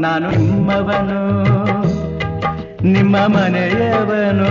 ನಾನು ನಿಮ್ಮವನು ನಿಮ್ಮ ಮನೆಯವನು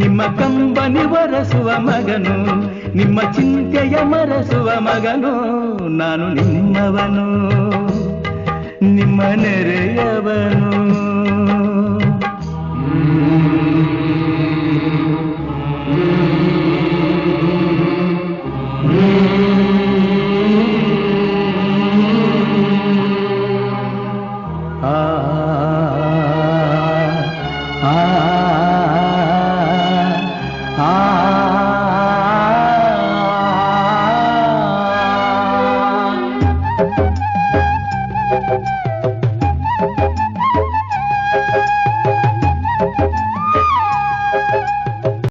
ನಿಮ್ಮ ಕಂಬನಿ ಬರಸುವ ಮಗನು ನಿಮ್ಮ ಚಿಂತೆಯ ಮರೆಸುವ ಮಗನು ನಾನು ನಿಮ್ಮವನು ನಿಮ್ಮ ನೆರೆಯವನು